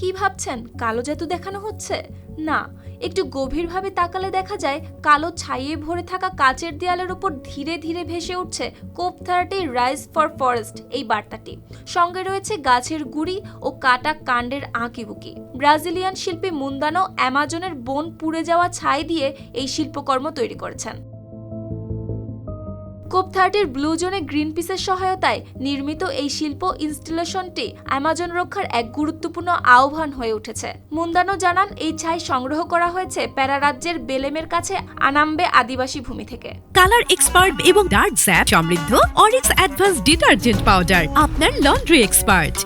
কি ভাবছেন? কালো জাদু দেখানো হচ্ছে? না, একটু গভীরভাবে তাকালে দেখা যায় কালো ছাইয়ে ভরে থাকা কাচের দেয়ালের উপর ধীরে ধীরে ভেসে উঠছে COP thirty rise for forest এই বার্তাটি। সঙ্গে রয়েছে গাছের গুড়ি ও কাটা কাণ্ডের আঁকিবুকি। ব্রাজিলিয়ান শিল্পী মুন্দানো অ্যামাজনের বন পুড়ে যাওয়া ছাই দিয়ে এই শিল্পকর্ম তৈরি করেছেন। কোপ থার্টির ব্লু জোনে গ্রিন পিসের সহায়তায় নির্মিত এই শিল্প ইনস্টলেশনটি অ্যামাজন রক্ষার এক গুরুত্বপূর্ণ আহ্বান হয়ে উঠেছে। মুন্দানো জানান, এই ছাই সংগ্রহ করা হয়েছে প্যারা রাজ্যের বেলেমের কাছে আনাম্বে আদিবাসী ভূমি থেকে। কালার এক্সপার্ট এবং ডার্ক স্যাপ সমৃদ্ধ, অরিক্স অ্যাডভান্স ডিটারজেন্ট পাউডার, আপনার লন্ড্রি এক্সপার্ট।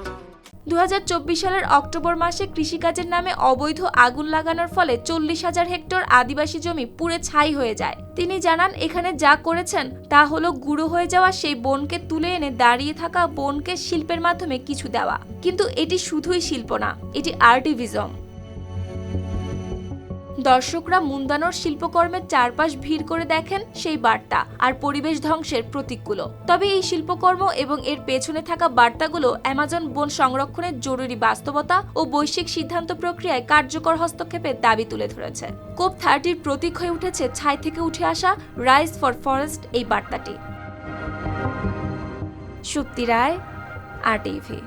দু হাজার চব্বিশ সালের অক্টোবর মাসে কৃষিকাজের নামে অবৈধ আগুন লাগানোর ফলে চল্লিশ হাজার হেক্টর আদিবাসী জমি পুড়ে ছাই হয়ে যায়। তিনি জানান, এখানে যা করেছেন তা হলো গুঁড়ো হয়ে যাওয়া সেই বনকে তুলে এনে দাঁড়িয়ে থাকা বনকে শিল্পের মাধ্যমে কিছু দেওয়া। কিন্তু এটি শুধুই শিল্প না, এটি আর্টিভিজম। দর্শকরা মুন্দানোর শিল্পকর্মের চারপাশ ভিড় করে দেখেন সেই বার্তা আর পরিবেশ ধ্বংসের প্রতীকগুলো। তবে এই শিল্পকর্ম এবং এর পেছনে থাকা বার্তাগুলো অ্যামাজন বন সংরক্ষণের জরুরি বাস্তবতা ও বৈশ্বিক সিদ্ধান্ত প্রক্রিয়ায় কার্যকর হস্তক্ষেপের দাবি তুলে ধরেছে। কোপ থার্টির প্রতীক হয়ে উঠেছে ছাই থেকে উঠে আসা রাইস ফর ফরেস্ট এই বার্তাটি। সুপ্তি রায় আর টিভি